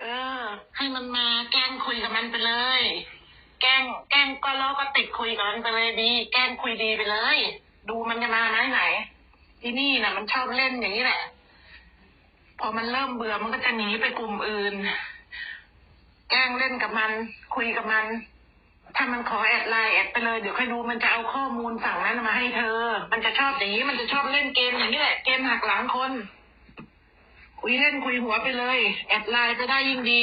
เออ ให้มันมาแกล้งคุยกับมันไปเลย แกล้งแกล้งก็ล้อก็ติดคุยกับมันไปเลยดี แกล้งคุยดีไปเลย ดูมันจะมาไหมไหนที่นี่น่ะมันชอบเล่นอย่างนี้แหละ พอมันเริ่มเบื่อมันก็จะหนีไปกลุ่มอื่น แกล้งเล่นกับมัน คุยกับมัน ถ้ามันขอแอดไลน์แอดไปเลยเดี๋ยวค่อยดูมันจะเอาข้อมูลฝั่งนั้นมาให้เธอ มันจะชอบอย่างนี้มันจะชอบเล่นเกมอย่างนี้แหละ เกมหักหลังคน คุยเล่นคุยหัวไปเลย แอดไลน์ไปได้ยิ่งดี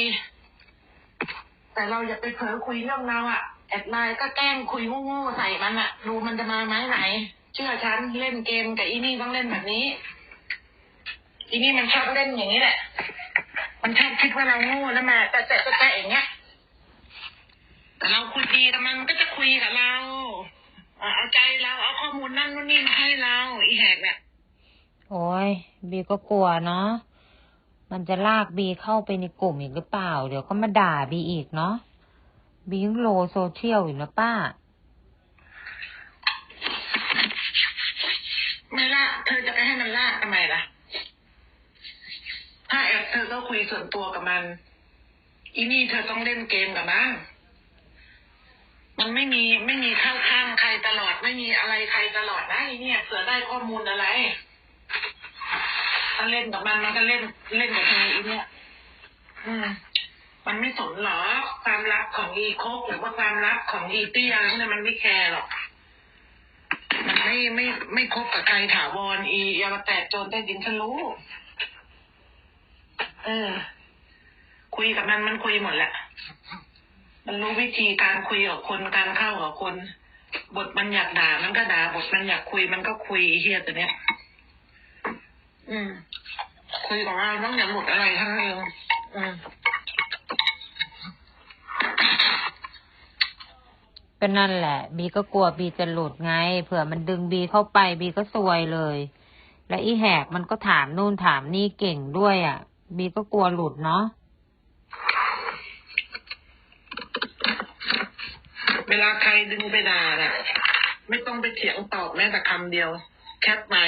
แต่เราอย่าไปเผลอคุยเรื่องเราอะแอดไลน์ก็แกล้งคุยโง่ๆใส่มันอะดูมันจะมาไหมไหน เชื่อฉันเล่นเกมกับอีนี่ต้องเล่นแบบนี้ อีนี่มันชอบเล่นอย่างนี้แหละ มันชอบคิดว่าเราโง่แล้วมาแต่แต่แต่อย่างเงี้ยแต่เราคุยดีกับมันก็จะคุยกับเราเอาใจเราเอาข้อมูลนั่นนู่นนี่มาให้เรา อีแหกเนี่ยโอ้ยบีก็กลัวเนาะ มันจะลากบีเข้าไปในกลุ่มอีกหรือเปล่า เดี๋ยวก็มาด่าบีอีกเนาะบียังโลโซเชียลอยู่นะป้าไม่ละเธอจะไปให้มันลากทำไมล่ะ ถ้าแอบเธอก็คุยส่วนตัวกับมัน อีนี่เธอต้องเล่นเกมกับมันมันไม่มีไม่มีเข้าข้างใครตลอด ไม่มีอะไรใครตลอดนะอีเนี่ยเผื่อได้ข้อมูลอะไร ถ้าเล่นกับมันมันก็เล่นเล่นกับเธออีเนี่ย อืม มันไม่สนหรอกความรักของอีโคกหรือว่าความรักของอีเตี้ยอะไรพวกนี้มันไม่แคร์หรอก มันไม่ไม่ไม่คบกับใครถาวรอีอยามาแตกโจรแต่ดินฉันรู้ เออ คุยกับมันมันคุยหมดแหละ มันรู้วิธีการคุยกับคนการเข้ากับคน บทมันอยากด่ามันก็ด่าบทมันอยากคุยมันก็คุยเฮียตัวเนี้ย อืมคุยกับเราต้องอย่าหลุดอะไรทั้งนั้นเองอืมก็นั่นแหละ บีก็กลัวบีจะหลุดไง เผื่อมันดึงบีเข้าไปบีก็ซวยเลย และอีแหกมันก็ถามนู่นถามนี่เก่งด้วยอะ่ะ บีก็กลัวหลุดเนาะเวลาใครดึงไปด่าน่ะ ไม่ต้องไปเถียงตอบแม้แต่คำเดียว แคปไว้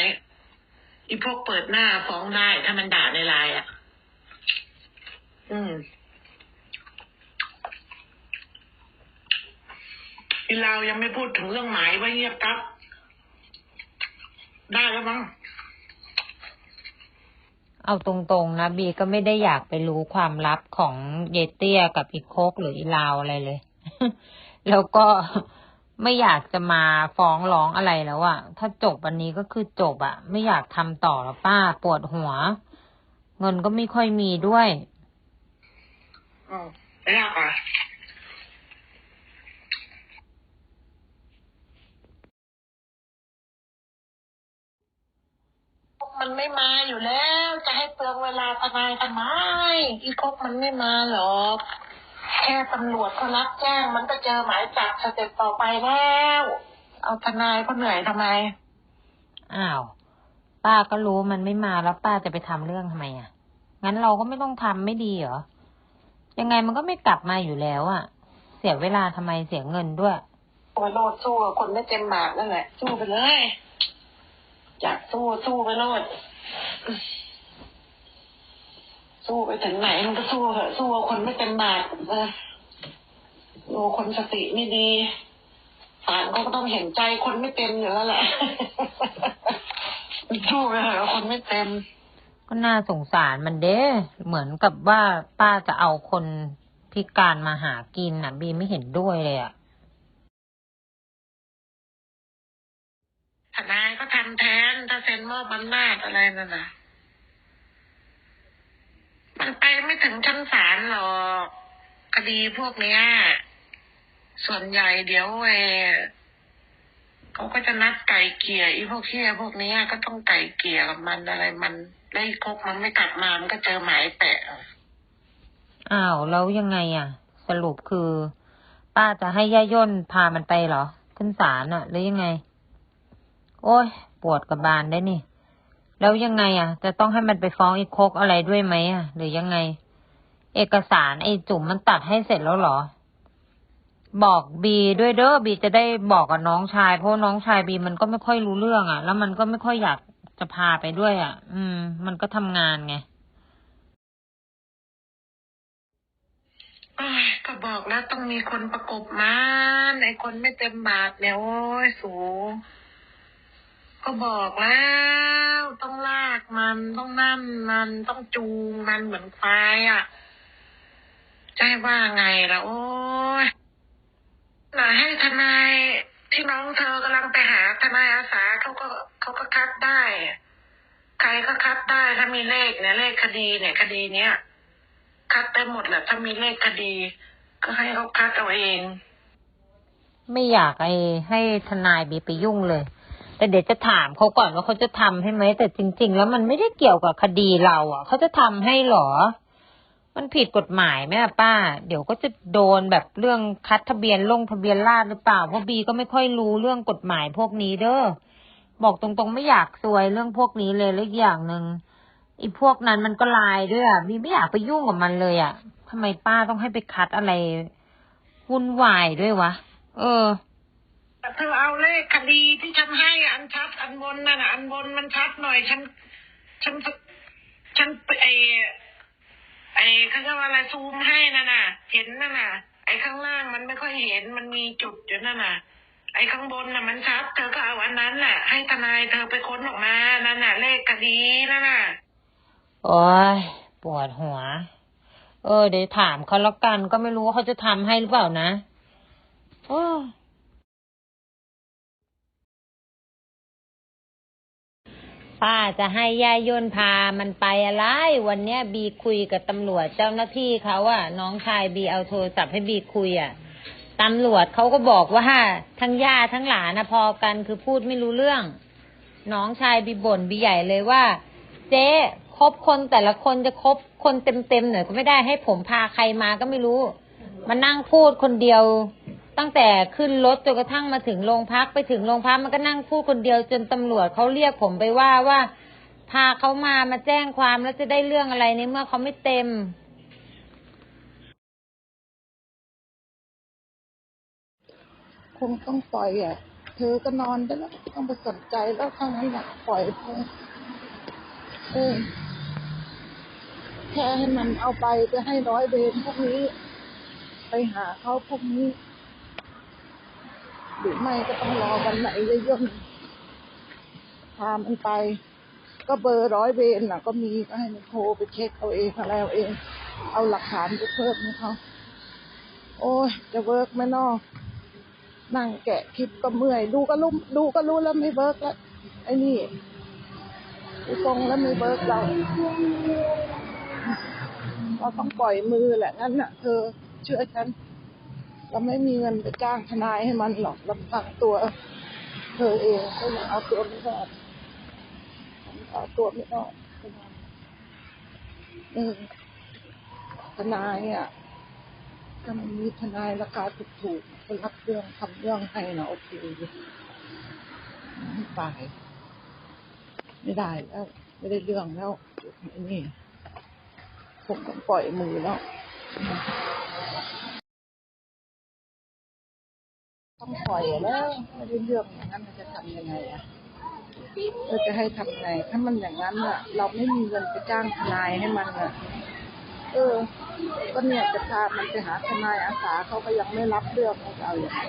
อีพวกเปิดหน้าฟ้องได้ถ้ามันด่าในไลน์อะ อืมอีเรายังไม่พูดถึงเรื่องหมายไว้เงียบครับ ได้แล้วมั้งเอาตรงๆนะบีก็ไม่ได้อยากไปรู้ความลับของเยเตี้ยกับอีโคกหรืออีลาวอะไรเลย แล้วก็ ไม่อยากจะมาฟ้องร้องอะไรแล้วอะถ้าจบวันนี้ก็คือจบอะไม่อยากทำต่อแล้วป้าปวดหัว เงินก็ไม่ค่อยมีด้วยอืมไม่ยากอะมันไม่มาอยู่แล้ว จะให้เปลืองเวลาทนายทำไมอีพวกมันไม่มาหรอก แค่ตำรวจเขารับแจ้งมันก็เจอหมายจับสเต็ปต่อไปแล้ว เอาทนายเขาเหนื่อยทำไม อ้าว ป้าก็รู้มันไม่มาแล้วป้าจะไปทำเรื่องทำไมอะงั้นเราก็ไม่ต้องทำไม่ดีเหรอ ยังไงมันก็ไม่กลับมาอยู่แล้วอะเสียเวลาทำไมเสียเงินด้วยโอ้ยโลดสู้กับคนไม่เต็มบาทนั่นแหละ สู้ไปเลยอยากสู้สู้ไปโลด สู้ไปถึงไหนมันก็สู้เถอะสู้กับคนไม่เต็มบาทเออดูคนสติไม่ดีศาลเขาก็ต้องเห็นใจคนไม่เต็มอยู่แล้วแหละสู้ไปเถอะคนไม่เต็มก็น่าสงสารมันเด้ เหมือนกับว่าป้าจะเอาคนพิการมาหากินน่ะ บีไม่เห็นด้วยเลยอะทนายก็ทำแทนถ้าเซ็นมอบอำนาจอะไรนั่นน่ะ มันไปไม่ถึงชั้นศาลหรอกคดีพวกเนี้ย ส่วนใหญ่เดี๋ยวเอเขาก็จะนัดไก่เกลี่ยอีพวกเที่ยพวกเนี้ยก็ต้องไก่เกลี่ยกับมันอะไรมันได้คบมันไม่กลับมา มันก็เจอหมายแปะอ้าวแล้วยังไงอะ สรุปคือ ป้าจะให้ย่าย่นพามันไปเหรอ ขึ้นศาลอะหรือยังไง โอ้ย ปวดกระบาลได้นี่ แล้วยังไงอะ จะต้องให้มันไปฟ้องอีกโคกอะไรด้วยไหมอะ หรือยังไง เอกสารไอ้จุ๋มมันตัดให้เสร็จแล้วหรอ บอกบีด้วยเด้อบีจะได้บอกกับน้องชาย เพราะน้องชายบีมันก็ไม่ค่อยรู้เรื่องอะ แล้วมันก็ไม่ค่อยอยากจะพาไปด้วย อะ อืม มันก็ทำงานไงก็บอกแล้วต้องมีคนประกบมันไอ้คนไม่เต็มบาทเนี่ยโอ้ยสูง ก็บอกแล้ว ต้องลากมันต้องนั่นมันต้องจูงมันเหมือนควายอะจะให้ว่าไงล่ะโอ้ยน่ะให้ทนายที่น้องเธอกำลังไปหาทนายอาสาเขาก็เขาก็คัดได้ใครก็คัดได้ถ้ามีเลขเนี่ยเลขคดีเนี่ยคดีเนี้ยคัดได้หมดแหละถ้ามีเลขคดี ก็ให้เขาคัดเอาเอง ไม่อยากไอ้ให้ทนายบีไปยุ่งเลย แต่เดี๋ยวจะถามเขาก่อนว่าเขาจะทำให้ไหมแต่จริง ๆ แล้วมันไม่ได้เกี่ยวกับคดีเรา อะเขาจะทำให้เหรอ มันผิดกฎหมายไหมป้า เดี๋ยวก็จะโดนแบบเรื่องคัดทะเบียนลงทะเบียนราษหรือเปล่าเพราะบีก็ไม่ค่อยรู้เรื่องกฎหมายพวกนี้เด้อบอกตรงๆไม่อยากซวยเรื่องพวกนี้เลยแล้วอย่างหนึ่งไอ้พวกนั้นมันก็ลายด้วยอะบีไม่อยากไปยุ่งกับมันเลยอะทำไมป้าต้องให้ไปคัดอะไรวุ่นวายด้วยวะเออ เลขคดีที่ฉันให้อันชัดอันบนนั่นน่ะอันบนมันชัดหน่อยฉัน ฉันฉันไอไอเขาเรียกว่าอะไรซูมให้นั่นน่ะ เห็นนั่นน่ะ ไอข้างล่างมันไม่ค่อยเห็นมันมีจุดอยู่นั่นน่ะ ไอข้างบนน่ะมันชัด เธอก็เอาอันนั้นน่ะให้ทนายเธอไปค้นออกมานั่นน่ะ เลขคดีนั่นน่ะโอ้ยปวดหัว เออเดี๋ยวถามเขาแล้วกันก็ไม่รู้ว่าเขาจะทำให้หรือเปล่านะโอ้ ป้าจะให้ย่าย่นพามันไปอะไร วันเนี้ยบีคุยกับตำรวจเจ้าหน้าที่เขาอะน้องชายบีเอาโทรศัพท์ให้บีคุยอะตำรวจเขาก็บอกว่าทั้งย่าทั้งหลานนะพอกันคือพูดไม่รู้เรื่อง น้องชายบีบ่นบีใหญ่เลยว่า เจ๊คบคนแต่ละคนจะคบคนเต็มๆหน่อยก็ไม่ได้ให้ผมพาใครมาก็ไม่รู้ มานั่งพูดคนเดียว ตั้งแต่ขึ้นรถจนกระทั่งมาถึงโรงพักไปถึงโรงพักมันก็นั่งพูดคนเดียวจนตำรวจเขาเรียกผมไปว่าว่า พาเขามามาแจ้งความแล้วจะได้เรื่องอะไรในเมื่อเขาไม่เต็ม คงต้องปล่อยอะ เธอก็นอนไปแล้วต้องไปสนใจแล้วข้างนั้นอะปล่อยไปเออแค่ให้มันเอาไปไปให้ร้อยเวรพวกนี้ ไปหาเขาพวกนี้ หรือไม่ก็ต้องรอวันไหนจะย่นพามันไป ก็เบอร์ร้อยเวรน่ะ ก็มีก็ให้มันโทรไปเช็คเอาเองอะไรเอาเอง เอาหลักฐานไปเพิ่มให้เขาโอ้ยจะเวิร์กไหมนอนั่งแกะคลิปก็เมื่อย ดูก็รู้ดูก็รู้แล้วไม่เบิร์กแล้วไอ้นี่ดูทรงแล้วไม่เบิร์กเราเราต้องปล่อยมือแหละงั้นน่ะเธอเชื่อฉัน เราไม่มีเงินไปจ้างทนายให้มันหรอกลำพังตัวเธอเองก็ยังเอาตัวไม่รอดเอาตัวไม่รอดเออทนายอะถ้ามันมีทนายราคาถูกๆคนรับเรื่องทำเรื่องให้นะโอเคไม่ตายไม่ได้แล้วไม่ได้เรื่องแล้วนี่คงต้องปล่อยมือแล้ว ต้องปล่อยแล้วไม่ได้เรื่องอย่างนั้นมันจะทำยังไงอะเราจะให้ทำไง ถ้ามันอย่างนั้นอะ เราไม่มีเงินไปจ้างทนายให้มันอะ เออ ก็เนี่ยจะพามันไปหาทนายอาสาเขาก็ยังไม่รับเรื่องของเราอย่างไร